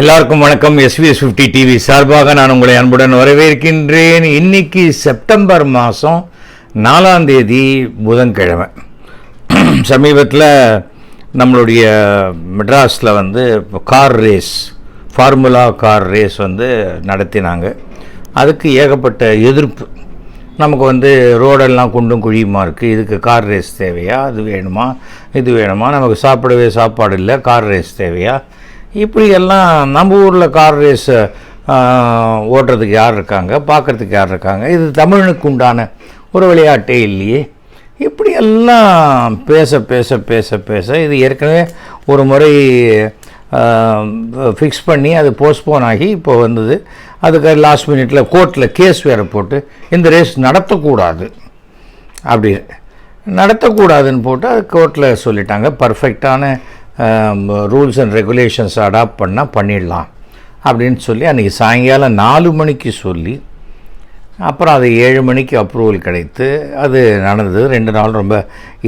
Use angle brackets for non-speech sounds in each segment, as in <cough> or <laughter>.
எல்லாருக்கும் வணக்கம். SVS fifty TV சார்பாக நான் உங்களை அன்புடன் வரவேற்கின்றேன். இன்னைக்கு செப்டம்பர் மாதம் நாலாம் தேதி புதன்கிழமை. சமீபத்தில் நம்மளுடைய மெட்ராஸில் வந்து car race formula car race வந்து நடத்தினாங்க. அதுக்கு ஏகப்பட்ட எதிர்ப்பு. நமக்கு வந்து ரோடெல்லாம் குண்டும் குழியுமா இருக்குது இதுக்கு கார் ரேஸ் தேவையா? அது வேணுமா? இது வேணுமா? நமக்கு சாப்பிடவே சாப்பாடு இல்லை. கார் ரேஸ் தேவையா? இப்படி எல்லாம் நம்ம ஊரில் கார் ரேஸ் ஓட்டுறதுக்கு யார் இருக்காங்க? பார்க்குறதுக்கு யார் இருக்காங்க? இது தமிழனுக்கு உண்டான ஒரு விளையாட்டே இல்லையே. இப்படி எல்லாம் பேச பேச பேச பேச இது ஏற்கனவே ஒரு முறை ஃபிக்ஸ் பண்ணி அது போஸ்ட்போன் ஆகி இப்போ வந்தது. அதுக்கு லாஸ்ட் மினிட்ல கோர்ட்டில் கேஸ் வேறு போட்டு இந்த ரேஸ் நடத்தக்கூடாது. அப்படி நடத்தக்கூடாதுன்னு போட்டு அது கோர்ட்டில் சொல்லிட்டாங்க. பர்ஃபெக்டான ரூல்ஸ் அண்ட் ரெகுலேஷன்ஸ் அடாப்ட் பண்ணால் பண்ணிடலாம் அப்படின்னு சொல்லி அன்றைக்கி சாயங்காலம் நாலு மணிக்கு சொல்லி அப்புறம் அது ஏழு மணிக்கு அப்ரூவல் கிடைத்து அது நடந்தது. ரெண்டு நாள் ரொம்ப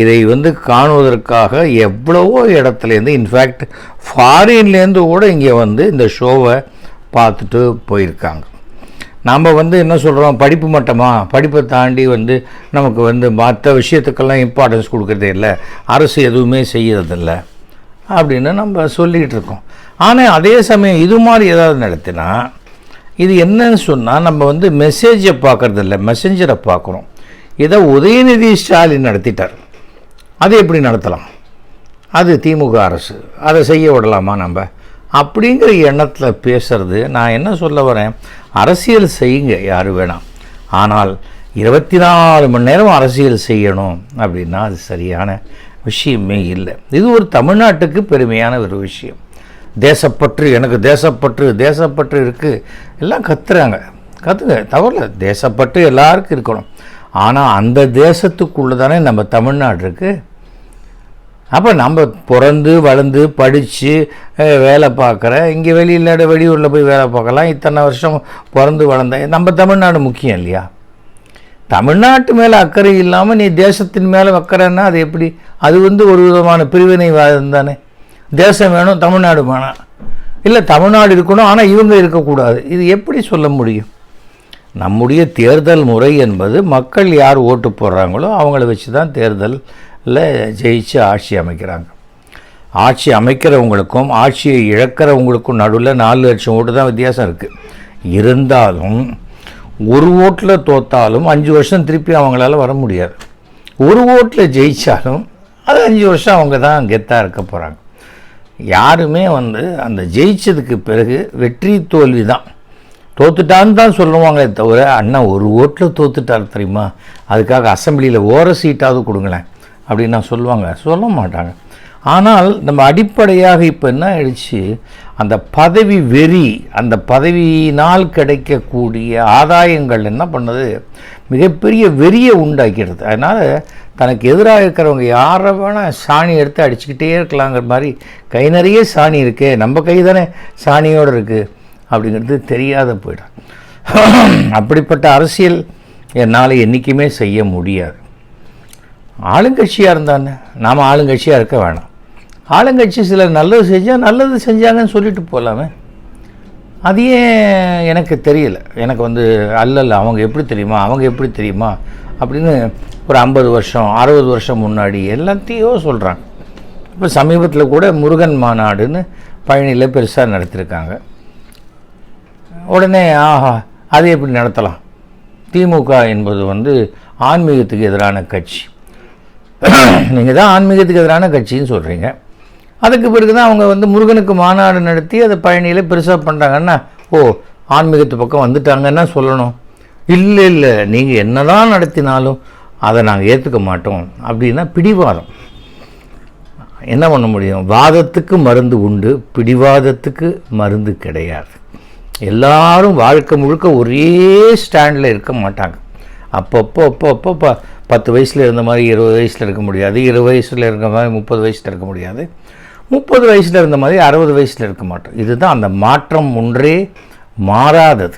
இதை வந்து காணுவதற்காக எவ்வளவோ இடத்துலேருந்து இன்ஃபேக்ட் ஃபாரின்லேருந்து கூட இங்கே வந்து இந்த ஷோவை பார்த்துட்டு போயிருக்காங்க. நம்ம வந்து என்ன சொல்கிறோம் படிப்பு மட்டமாக படிப்பை தாண்டி வந்து நமக்கு வந்து மற்ற விஷயத்துக்கெல்லாம் இம்பார்ட்டன்ஸ் கொடுக்குறதே இல்லை. அரசு எதுவுமே செய்யறதில்லை. அப்படின்னு நம்ம சொல்லிகிட்டு இருக்கோம். ஆனால் அதே சமயம் இது மாதிரி ஏதாவது நடத்தினா இது என்னன்னு சொன்னால் நம்ம வந்து மெசேஜை பார்க்குறது இல்லை மெசஞ்சரை பார்க்குறோம். இதை உதயநிதி ஸ்டாலின் நடத்திட்டார். அது எப்படி நடத்தலாம்? அது திமுக அரசு. அதை செய்ய விடலாமா நம்ம? அப்படிங்கிற எண்ணத்தில் பேசுறது நான் என்ன சொல்ல வரேன்? அரசியல் செய்யுங்க யார் வேணாம் ஆனால் இருபத்தி நாலு மணி நேரம் அரசியல் செய்யணும் அப்படின்னா அது சரியான விஷயமே இல்லை. இது ஒரு தமிழ்நாட்டுக்கு பெருமையான ஒரு விஷயம். தேசப்பற்று எனக்கு தேசப்பற்று தேசப்பற்று இருக்குது எல்லாம் கத்துறாங்க. கற்றுங்க தவறில்ல. தேசப்பற்று எல்லாருக்கும் இருக்கணும். ஆனால் அந்த தேசத்துக்குள்ளே தானே நம்ம தமிழ்நாடு இருக்குது அப்போ நம்ம பிறந்து வளர்ந்து படித்து வேலை பார்க்குற இங்கே வெளியில் வெளியூரில் போய் வேலை பார்க்கலாம். இத்தனை வருஷம் பிறந்து வளர்ந்த நம்ம தமிழ்நாடு முக்கியம் இல்லையா? தமிழ்நாட்டு மேலே அக்கறை இல்லாமல் நீ தேசத்தின் மேலே அக்கறைன்னா அது எப்படி? அது வந்து ஒரு விதமான பிரிவினைவாதம் தானே. தேசம் வேணும் தமிழ்நாடு வேணாம். இல்லை தமிழ்நாடு இருக்கணும் ஆனால் இவங்க இருக்கக்கூடாது. இது எப்படி சொல்ல முடியும்? நம்முடைய தேர்தல் முறை என்பது மக்கள் யார் ஓட்டு போடுறாங்களோ அவங்கள வச்சு தான் தேர்தலில் ஜெயிச்சு ஆட்சி அமைக்கிறாங்க. ஆட்சி அமைக்கிறவங்களுக்கும் ஆட்சியை இழக்கிறவங்களுக்கும் நடுவில் நாலு லட்சம் ஓட்டு தான் வித்தியாசம் இருக்குது இருந்தாலும் ஒரு ஓட்டில் தோத்தாலும் அஞ்சு வருஷம் திருப்பி அவங்களால வர முடியாது. ஒரு ஓட்டில் ஜெயித்தாலும் அது அஞ்சு வருஷம் அவங்க தான் கெத்தாக இருக்க போகிறாங்க யாருமே வந்து அந்த ஜெயிச்சதுக்கு பிறகு வெற்றி தோல்வி தான். தோத்துட்டான்னு தான் சொல்லுவாங்களே தவிர அண்ணா ஒரு ஓட்டில் தோத்துட்டார் தெரியுமா? அதுக்காக அசம்பிளியில் ஓர சீட்டாவது கொடுங்களேன். அப்படின்னு நான் சொல்லுவாங்க. சொல்ல மாட்டாங்க. ஆனால் நம்ம அடிப்படையாக இப்போ என்ன ஆயிடுச்சு? அந்த பதவி வெறி அந்த பதவியினால் கிடைக்கக்கூடிய ஆதாயங்கள் என்ன பண்ணுது? மிகப்பெரிய வெறியை உண்டாக்கிறது. அதனால் தனக்கு எதிராக இருக்கிறவங்க யாரை வேணால் சாணி எடுத்து அடிச்சுக்கிட்டே இருக்கலாங்கிற மாதிரி கை நிறைய சாணி இருக்கே நம்ம கை தானே சாணியோடு இருக்குது அப்படிங்கிறது தெரியாத போயிடும். அப்படிப்பட்ட அரசியல் என்னால் என்றைக்குமே செய்ய முடியாது. ஆளுங்கட்சியாக இருந்தானே நாம் ஆளுங்கட்சியாக இருக்க வேணாம். ஆளுங்கட்சி சிலர் நல்லது செஞ்சால் நல்லது செஞ்சாங்கன்னு சொல்லிட்டு போகலாமே அது ஏன் எனக்கு தெரியல. எனக்கு வந்து அல்லல்ல அவங்க எப்படி தெரியுமா அவங்க எப்படி தெரியுமா அப்படின்னு ஒரு ஐம்பது வருஷம் அறுபது வருஷம் முன்னாடி எல்லாத்தையோ சொல்கிறாங்க இப்போ சமீபத்தில் கூட முருகன் மாநாடுன்னு பழனியில் பெருசாக நடத்திருக்காங்க. உடனே ஆஹா அது எப்படி நடத்தலாம்? திமுக என்பது வந்து ஆன்மீகத்துக்கு எதிரான கட்சி. நீங்கள் தான் ஆன்மீகத்துக்கு எதிரான கட்சின்னு சொல்கிறீங்க அதுக்கு பிறகு தான் அவங்க வந்து முருகனுக்கு மாநாடு நடத்தி அதை பழனியில் பெருசாக பண்ணுறாங்கன்னா ஓ ஆன்மீகத்து பக்கம் வந்துட்டாங்கன்னா சொல்லணும். இல்லை இல்லை நீங்கள் என்ன தான் நடத்தினாலும் அதை நாங்கள் ஏற்றுக்க மாட்டோம். அப்படின்னா பிடிவாதம். என்ன பண்ண முடியும்? வாதத்துக்கு மருந்து உண்டு பிடிவாதத்துக்கு மருந்து கிடையாது. எல்லாரும் வாழ்க்கை முழுக்க ஒரே ஸ்டாண்டில் இருக்க மாட்டாங்க. அப்பப்போ அப்போ அப்போ ப பத்து வயசில் இருந்த மாதிரி இருபது வயசில் இருக்க முடியாது இருபது வயசில் இருக்க மாதிரி முப்பது வயசில் இருக்க முடியாது. முப்பது வயசில் இருந்த மாதிரி அறுபது வயசில் இருக்க மாட்டோம். இதுதான் அந்த மாற்றம் ஒன்றே மாறாதது.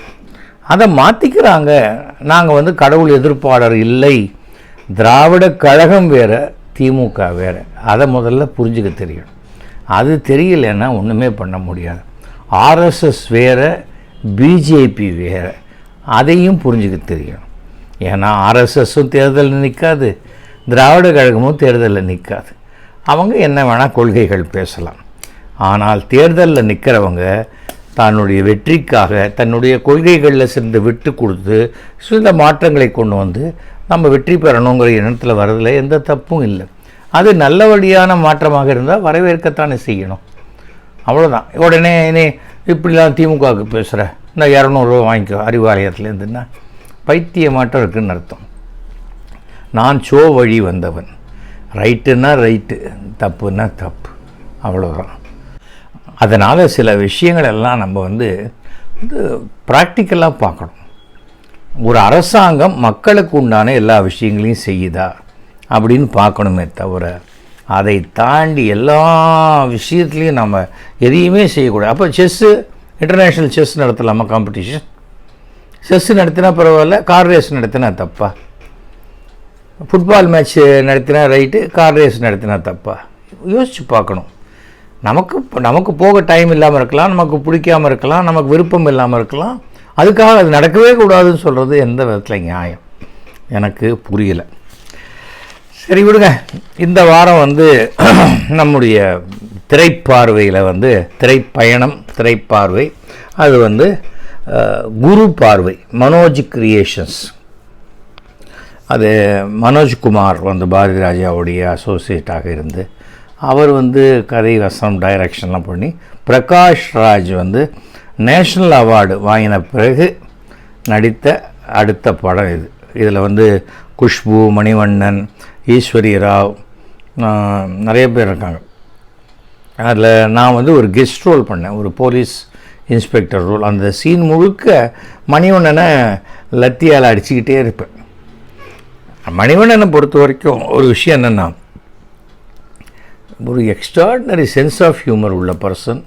அதை மாற்றிக்கிறாங்க நாங்கள் வந்து கடவுள் எதிர்ப்பாளர் இல்லை. திராவிட கழகம் வேறு திமுக வேறு. அதை முதல்ல புரிஞ்சுக்க தெரியணும் அது தெரியலைன்னா ஒன்றுமே பண்ண முடியாது. ஆர்எஸ்எஸ் வேறு பிஜேபி வேறு. அதையும் புரிஞ்சுக்க தெரியும். ஏன்னா ஆர்எஸ்எஸும் தேர்தலில் நிற்காது. திராவிட கழகமும் தேர்தலில் நிற்காது. அவங்க என்ன வேணால் கொள்கைகள் பேசலாம். ஆனால் தேர்தலில் நிற்கிறவங்க தன்னுடைய வெற்றிக்காக தன்னுடைய கொள்கைகளில் சிறிது விட்டு கொடுத்து சில மாற்றங்களை கொண்டு வந்து நம்ம வெற்றி பெறணுங்கிற எண்ணத்தில் வரதில் எந்த தப்பும் இல்லை. அது நல்ல வழியான மாற்றமாக இருந்தால் வரவேற்கத்தானே செய்யணும். அவ்வளோதான் உடனே இனி இப்படிலாம் திமுகவுக்கு பேசுகிற இந்த இரநூறுவா வாங்கிக்கோ அறிவாலயத்துலேருந்துன்னா பைத்தியமாட்டம் இருக்குன்னு அர்த்தம். நான் சோ வழி வந்தவன். ரைட்டுன்னா ரைட்டு தப்புன்னா தப்பு. அவ்வளோதான் அதனால் சில விஷயங்கள் எல்லாம் நம்ம வந்து வந்து ப்ராக்டிக்கலாக பார்க்கணும். ஒரு அரசாங்கம் மக்களுக்கு உண்டான எல்லா விஷயங்களையும் செய்யுதா அப்படின்னு பார்க்கணுமே தவிர அதை தாண்டி எல்லா விஷயத்துலையும் நம்ம எதையுமே செய்யக்கூடாது. அப்போ செஸ்ஸு இன்டர்நேஷ்னல் செஸ் நடத்தலாமா காம்படிஷன் செஸ் நடத்தினா பரவாயில்ல கார் ரேஸ் நடத்தினா தப்பா? ஃபுட்பால் மேட்ச் நடத்தினா ரைட்டு கார் ரேஸ் நடத்தினா தப்பா? யோசித்து பார்க்கணும். நமக்கு நமக்கு போக டைம் இல்லாமல் இருக்கலாம் நமக்கு பிடிக்காமல் இருக்கலாம் நமக்கு விருப்பம் இல்லாமல் இருக்கலாம். அதுக்காக அது நடக்கவே கூடாதுன்னு சொல்கிறது எந்த விதத்தில் நியாயம்? எனக்கு புரியலை. சரி விடுங்க. இந்த வாரம் வந்து <clears throat> நம்முடைய திரைப்பார்வையில் வந்து திரைப்பயணம் திரைப்பார்வை. அது வந்து குரு பார்வை மனோஜ் கிரியேஷன்ஸ் அது மனோஜ்குமார் வந்து பாரதி ராஜாவுடைய அசோசியேட்டாக இருந்து அவர் வந்து கதை வசனம் டைரக்ஷன்லாம் பண்ணி பிரகாஷ் ராஜ் வந்து நேஷ்னல் அவார்டு வாங்கின பிறகு நடித்த அடுத்த படம் இது. இதில் வந்து குஷ்பு மணிவண்ணன் ஈஸ்வரி ராவ் நிறைய பேர் இருக்காங்க. அதில் நான் வந்து ஒரு கெஸ்ட் ரோல் பண்ணேன் ஒரு போலீஸ் இன்ஸ்பெக்டர் ரோல் அந்த சீன் முழுக்க மணிவண்ணனை லத்தியால் அடிச்சுக்கிட்டே இருப்பேன். மணிவண்ணனை பொறுத்த வரைக்கும் ஒரு விஷயம் என்னென்னா ஒரு எக்ஸ்ட்ராடினரி சென்ஸ் ஆஃப் ஹியூமர் உள்ள பர்சன்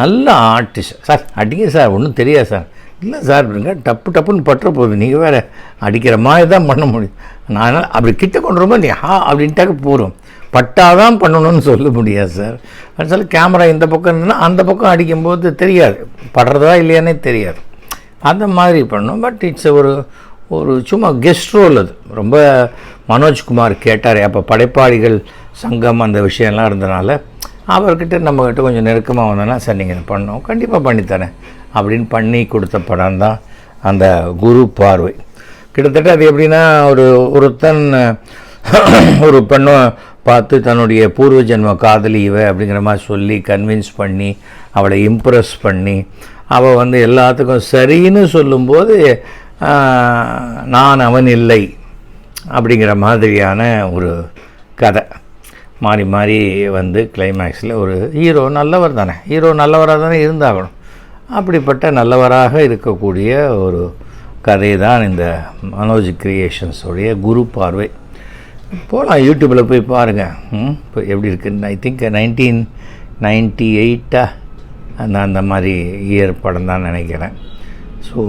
நல்ல ஆர்டிஸ்ட் சார் அடிங்க சார் ஒன்றும் தெரியாது சார். இல்லை சார் அப்படிங்க டப்பு டப்புன்னு பற்ற போகுது. நீங்கள் வேறு அடிக்கிற மாதிரி தான் பண்ண முடியும். நான் அப்படி கிட்ட கொண்டு ரொம்ப நீ ஹா அப்படின்ட்டாக்க போகிறோம் பட்டாதான் பண்ணணும்னு சொல்ல முடியாது சார். அதனால கேமரா இந்த பக்கம் இருந்ததுன்னா அந்த பக்கம் அடிக்கும்போது தெரியாது. படுறதா இல்லையானே தெரியாது. அந்த மாதிரி பண்ணோம். பட் இட்ஸ் ஒரு ஒரு சும்மா கெஸ்ட் ரோல் அது. ரொம்ப மனோஜ்குமார் கேட்டார் அப்போ படைப்பாளிகள் சங்கம் அந்த விஷயம்லாம் இருந்தனால அவர்கிட்ட நம்மக்கிட்ட கொஞ்சம் நெருக்கமாக வந்தோன்னா சார் நீங்கள் இதை பண்ணோம் கண்டிப்பாக பண்ணித்தரேன். அப்படின்னு பண்ணி கொடுத்த படம் தான் அந்த குரு பார்வை. கிட்டத்தட்ட அது எப்படின்னா ஒரு ஒருத்தன் ஒரு பெண்ணை பார்த்து தன்னுடைய பூர்வ ஜென்ம காதலி இவ அப்படிங்கிற மாதிரி சொல்லி கன்வின்ஸ் பண்ணி அவளை இம்ப்ரெஸ் பண்ணி அவள் வந்து எல்லாத்துக்கும் சரின்னு சொல்லும்போது நான் அவன் இல்லை அப்படிங்கிற மாதிரியான ஒரு கதை. மாறி மாறி வந்து கிளைமேக்ஸில் ஒரு ஹீரோ நல்லவர் தானே. ஹீரோ நல்லவராக தானே இருந்தாகணும். அப்படிப்பட்ட நல்லவராக இருக்கக்கூடிய ஒரு கதை தான் இந்த மனோஜ் கிரியேஷன்ஸோடைய குரு பார்வை. போகலாம் யூடியூப்பில் போய் பாருங்கள் ம் இப்போ எப்படி இருக்குன்னு. ஐ திங்க் நைன்டீன் நைன்டி எயிட்டா அந்த அந்த மாதிரி இயர் படம் தான் நினைக்கிறேன். ஸோ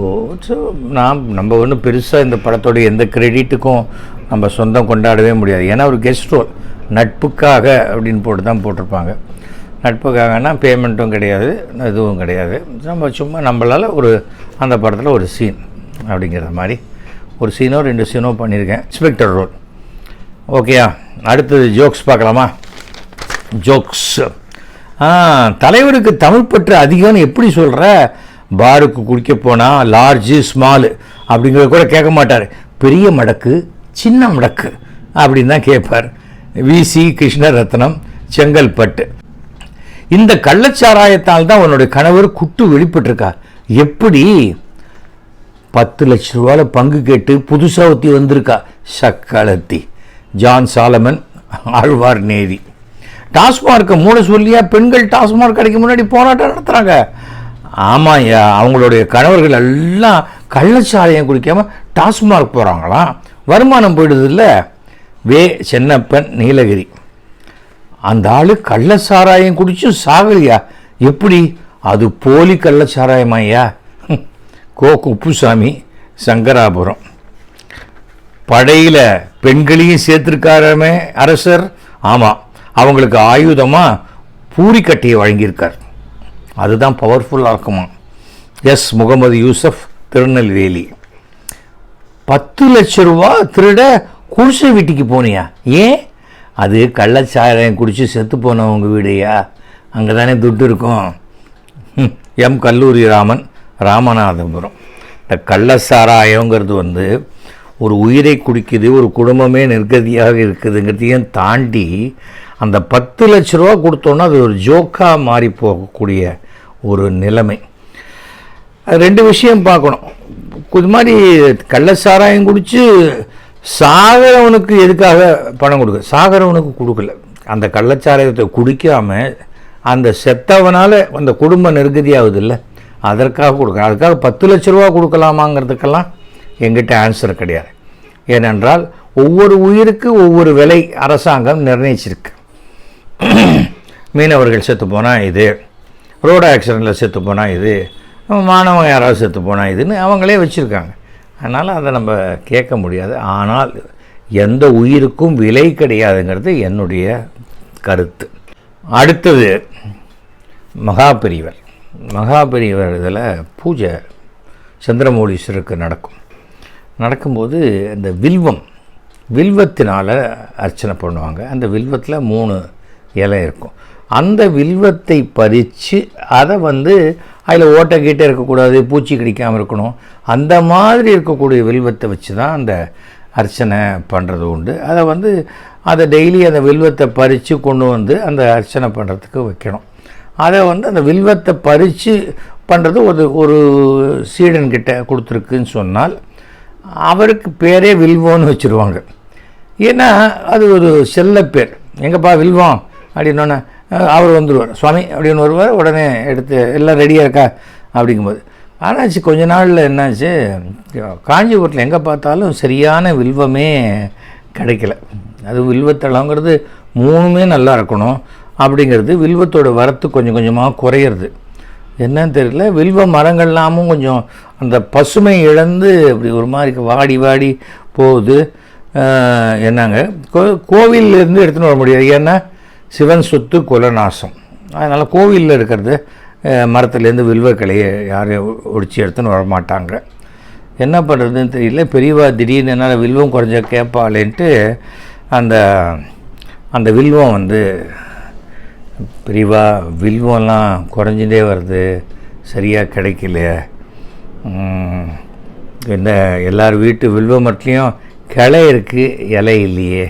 ஸோ நான் நம்ம ஒன்றும் பெருசாக இந்த படத்தோடைய எந்த கிரெடிட்டுக்கும் நம்ம சொந்தம் கொண்டாடவே முடியாது. ஏன்னா ஒரு கெஸ்ட் ரோல் நட்புக்காக அப்படின்னு போட்டு தான் போட்டிருப்பாங்க. நட்புக்காகனா பேமெண்ட்டும் கிடையாது இதுவும் கிடையாது. நம்ம சும்மா நம்மளால் ஒரு அந்த படத்தில் ஒரு சீன் அப்படிங்கிற மாதிரி. ஒரு சீனோ ரெண்டு சீனோ பண்ணியிருக்கேன். இன்ஸ்பெக்டர் ரோல் ஓகேயா அடுத்தது ஜோக்ஸ் பார்க்கலாமா? ஜோக்ஸ் ஆ தலைவருக்கு தமிழ் பற்று அதிகம்னு எப்படி சொல்கிற பாருக்கு குடிக்க போனால் லார்ஜு ஸ்மாலு அப்படிங்கிறத கூட கேட்க மாட்டார். பெரிய மடக்கு சின்ன மடக்கு அப்படின்னு தான் கேட்பார். விசி கிருஷ்ணரத்னம் செங்கல்பட்டு. இந்த கள்ளச்சாராயத்தால் தான் உன்னுடைய கணவர் குட்டு வெளிப்பட்டிருக்கா எப்படி? பத்து லட்ச ரூபாயில் பங்கு கேட்டு புதுசாக ஒத்தி வந்திருக்கா. சக்களத்தி. ஜான் சாலமன் ஆழ்வார் நேதி டாஸ்மார்க்கை மூட சொல்லியா பெண்கள் டாஸ்மார்க் கிடைக்க முன்னாடி போராட்டம் நடத்துகிறாங்க ஆமாய்யா அவங்களுடைய கணவர்கள் எல்லாம் கள்ளச்சாராயம் குடிக்காமல் டாஸ்மார்க் போகிறாங்களாம் வருமானம் போயிடுது இல்லை வே சென்னப்பன் நீலகிரி. அந்த ஆள் கள்ள சாராயம் குடிச்சும் சாகலையா? எப்படி? அது போலி கள்ள சாராயமாய்யா கோ குப்புசாமி சங்கராபுரம். படையில் பெண்களையும் சேர்த்துருக்காரமே அரசர். ஆமாம் அவங்களுக்கு ஆயுதமாக பூரிக்கட்டையை வழங்கியிருக்கார். அதுதான் பவர்ஃபுல்லாக இருக்குமா எஸ் முகமது யூசப் திருநெல்வேலி. பத்து லட்ச ரூபா திருட குடிசை வீட்டுக்கு போனியா? ஏன்? அது கள்ளச்சாராயம் குடித்து செத்து போனவங்க வீடையா? அங்கே தானே துட்டு இருக்கும். எம் கல்லூரி ராமன் ராமநாதபுரம். இந்த கள்ளச்சாராயங்கிறது வந்து ஒரு உயிரை குடிக்குது ஒரு குடும்பமே நிர்கதியாக இருக்குதுங்கிறதையும் தாண்டி அந்த பத்து லட்ச ரூபா கொடுத்தோன்னா அது ஒரு ஜோக்காக மாறி போகக்கூடிய ஒரு நிலைமை. ரெண்டு விஷயம் பார்க்கணும். இது மாதிரி கள்ள சாராயம் குடித்து சாகரவனுக்கு எதுக்காக பணம் கொடுக்க? சாகரவனுக்கு கொடுக்கல. அந்த கள்ளச்சாராயத்தை குடிக்காமல் அந்த செத்தவனால் அந்த குடும்ப நெருக்கதியாகுது இல்லை அதற்காக கொடுக்க அதுக்காக பத்து லட்ச ரூபா கொடுக்கலாமாங்கிறதுக்கெல்லாம் எங்கிட்ட ஆன்சர் கிடையாது. ஏனென்றால் ஒவ்வொரு உயிருக்கு ஒவ்வொரு விலை அரசாங்கம் நிர்ணயிச்சிருக்கு. மீனவர்கள் செத்து போனால் இது ரோடு ஆக்சிடெண்ட்டில் செத்து போனால் இது மாணவன் யாராவது செத்து போனால் இதுன்னு அவங்களே வச்சுருக்காங்க. அதனால் அதை நம்ம கேட்க முடியாது. ஆனால் எந்த உயிருக்கும் விலை கிடையாதுங்கிறது என்னுடைய கருத்து. அடுத்தது மகாபெரியவர் மகாபெரியவர் இதில் பூஜை சந்திரமௌலீஸ்வருக்கு நடக்கும். நடக்கும்போது இந்த வில்வம் வில்வத்தினால் அர்ச்சனை பண்ணுவாங்க. அந்த வில்வத்தில் மூணு இலை இருக்கும். அந்த வில்வத்தை பறித்து அதை வந்து அதில் ஓட்டை இருக்கக்கூடாது பூச்சி கடிக்காமல் இருக்கணும். அந்த மாதிரி இருக்கக்கூடிய வில்வத்தை வச்சு தான் அந்த அர்ச்சனை பண்ணுறது உண்டு. அதை வந்து அதை டெய்லி அந்த வில்வத்தை பறித்து கொண்டு வந்து அந்த அர்ச்சனை பண்ணுறதுக்கு வைக்கணும். அதை வந்து அந்த வில்வத்தை பறித்து பண்ணுறது ஒரு ஒரு சீடன்கிட்ட கொடுத்துருக்குன்னு சொன்னால் அவருக்கு பேரே வில்வோன்னு வச்சுருவாங்க. ஏன்னா அது ஒரு செல்ல பேர் எங்கப்பா வில்வம்? அப்படின்னோன்னே அவர் வந்துடுவார் சுவாமி அப்படின்னு வருவார் உடனே எடுத்து எல்லாம் ரெடியாக இருக்கா? அப்படிங்கும்போது. ஆனாச்சு கொஞ்ச நாளில் என்னாச்சு காஞ்சிபுரத்தில் எங்கே பார்த்தாலும் சரியான வில்வமே கிடைக்கல. அது வில்வத்தளங்கிறது மூணுமே நல்லா இருக்கணும் அப்படிங்கிறது வில்வத்தோட வரத்து கொஞ்சம் கொஞ்சமாக குறையிறது. என்னன்னு தெரியல வில்வ மரங்கள்லாமும் கொஞ்சம் அந்த பசுமை இழந்து அப்படி ஒரு மாதிரி வாடி வாடி போகுது. என்னங்க கோ கோவிலேருந்து எடுத்துன்னு வர முடியாது. ஏன்னா சிவன் சொத்து குலநாசம். அதனால் கோவிலில் இருக்கிறது மரத்துலேருந்து வில்வ கிளையை யாரும் ஒடிச்சு எடுத்துன்னு வர மாட்டாங்க என்ன பண்ணுறதுன்னு தெரியல. பெரியவா திடீர்னு என்னால் வில்வம் குறைஞ்ச கேட்பாளேன்ட்டு அந்த அந்த வில்வம் வந்து பெரியவா வில்வம்லாம் குறைஞ்சிட்டே வருது சரியாக கிடைக்கல என்ன எல்லார் வீட்டு வில்வ மரத்துலேயும் கிளை இருக்குது இலை இல்லையே.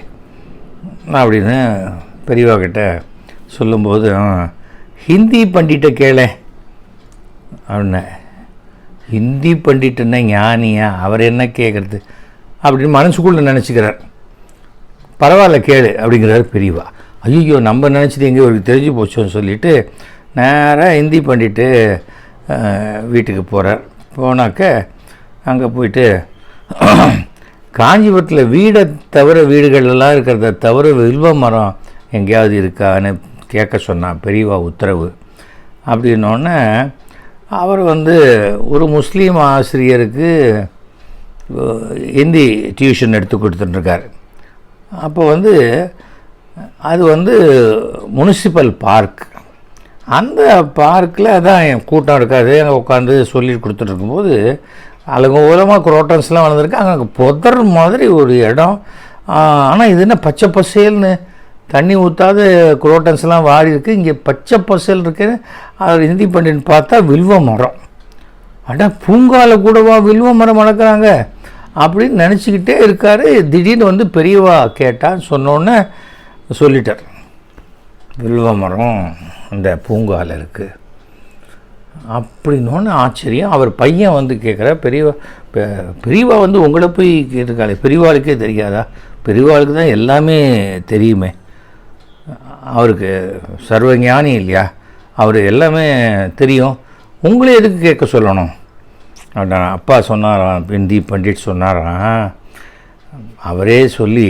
அப்படின்னு பெரியவா கிட்ட சொல்லும்போது "ஆ, ஹிந்தி பண்டிட்ட கேளேன் அப்படின்ன ஹிந்தி பண்டிட்டுன்னா ஞானியா? அவர் என்ன கேட்குறது அப்படின்னு மனசுக்குள்ளே நினச்சிக்கிறார். பரவாயில்ல கேளு அப்படிங்கிறாரு பெரியவா. ஐயோ நம்ம நினச்சது எங்கே இவருக்கு தெரிஞ்சு போச்சோன்னு சொல்லிட்டு நேராக ஹிந்தி பண்ணிட்டு வீட்டுக்கு போகிறார் போனாக்க அங்கே போயிட்டு <clears throat> காஞ்சிபுரத்தில் வீடை தவிர வீடுகள் எல்லாம் இருக்கிறத தவிர வில்வ மரம் எங்கேயாவது இருக்கான்னு கேட்க சொன்னான் பெரியவா உத்தரவு. அப்படின்னோடனே அவர் வந்து ஒரு முஸ்லீம் ஆசிரியருக்கு ஹிந்தி டியூஷன் எடுத்து கொடுத்துட்டுருக்கார். அப்போ வந்து அது வந்து முனிசிபல் பார்க். அந்த பார்க்கில் அதான் என் கூட்டம் இருக்காது அங்கே உட்காந்து சொல்லி கொடுத்துட்ருக்கும்போது அழகு ஓரமாக குரோட்டன்ஸ்லாம் வளர்ந்துருக்கு. அங்கே புதர் மாதிரி ஒரு இடம். ஆனால் இது என்ன பச்சை பசேல்னு? தண்ணி ஊற்றாத குரோட்டன்ஸ்லாம் வாடி இருக்கு இங்கே பச்சை பசல் இருக்கு அவர் ஹிந்தி பண்டின்னு பார்த்தா வில்வ மரம். அட பூங்கால கூடவா வில்வ மரம் வளர்க்குறாங்க? அப்படின்னு நினச்சிக்கிட்டே இருக்கார். திடீர்னு வந்து பெரியவா கேட்டான்னு சொன்னோன்னே சொல்லிட்டார். வில்வ மரம் இந்த பூங்கால இருக்குது அப்படின்னோன்னு ஆச்சரியம். அவர் பையன் வந்து கேட்குற பெரியவா பெரியவா வந்து உங்களை போய் கேட்டிருக்காளே பெரியவாளுக்கே தெரியாதா? பெரியவாளுக்கு தான் எல்லாமே தெரியுமே. அவருக்கு சர்வ ஞானி இல்லையா? அவர் எல்லாமே தெரியும். உங்களே எதுக்கு கேட்க சொல்லணும்? அப்படின்னா அப்பா சொன்னாராம் பிந்தி பண்டிட் சொன்னாராம் அவரே சொல்லி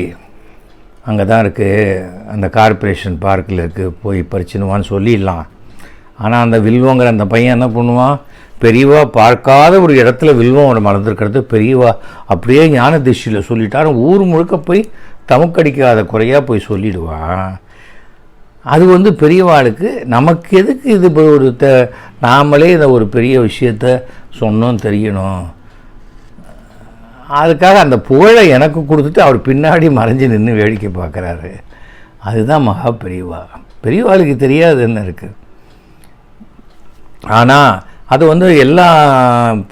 அங்கே தான் இருக்குது அந்த கார்ப்பரேஷன் பார்க்கில் இருக்குது போய் பறிச்சுனுவான்னு சொல்லிடலாம். ஆனால் அந்த வில்வங்கிற அந்த பையன் என்ன பண்ணுவான்? பெரியவா பார்க்காத ஒரு இடத்துல வில்வம் ஒரு மறந்துருக்கிறது. பெரியவா அப்படியே ஞான திஷ்டியில் சொல்லிட்டாரு. ஊர் முழுக்க போய் தமுக்கடிக்காத குறையாக போய் சொல்லிடுவான் அது வந்து பெரியவாளுக்கு நமக்கு எதுக்கு இது இப்போ ஒரு த நாமளே இதை ஒரு பெரிய விஷயத்த சொன்னோம் தெரியணும். அதுக்காக அந்த புகழை எனக்கு கொடுத்துட்டு அவர் பின்னாடி மறைஞ்சு நின்று வேடிக்கை பார்க்குறாரு. அதுதான் மகா பெரியவா. பெரியவாளுக்கு தெரியாது என்ன இருக்குது ஆனால் அது வந்து எல்லா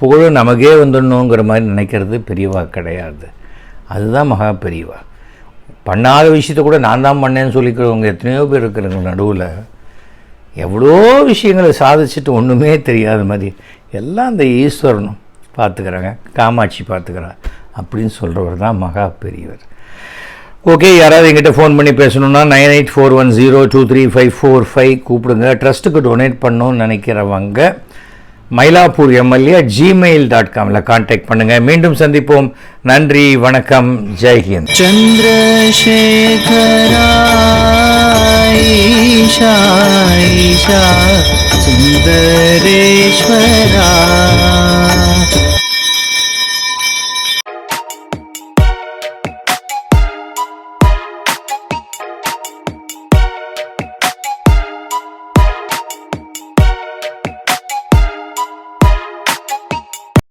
புகழும் நமக்கே வந்துடணுங்கிற மாதிரி நினைக்கிறது பெரியவா கிடையாது. அதுதான் மகா பெரியவா. பண்ணாத விஷயத்த கூட நான் தான் பண்ணேன்னு சொல்லிக்கிறவங்க எத்தனையோ பேர் இருக்கிறவங்க நடுவில். எவ்வளோ விஷயங்களை சாதிச்சுட்டு ஒன்றுமே தெரியாத மாதிரி. எல்லாம் அந்த ஈஸ்வரனும் பார்த்துக்கிறாங்க காமாட்சி பார்த்துக்கிறா அப்படின்னு சொல்கிறவர் தான் மகா பெரியவர். ஓகே யாராவது எங்கிட்ட ஃபோன் பண்ணி பேசணுன்னா nine eight four one zero two three five four five கூப்பிடுங்க. ட்ரஸ்ட்டுக்கு டொனேட் பண்ணணும்னு நினைக்கிறவங்க மயிலாப்பூர் எம்எல்ஏ ஜிமெயில் டாட் காமில் காண்டாக்ட் பண்ணுங்கள் மீண்டும் சந்திப்போம். நன்றி வணக்கம். ஜெய்ஹிந்த் சந்திரசேகராயிஷா சுந்தரேஸ்வரா.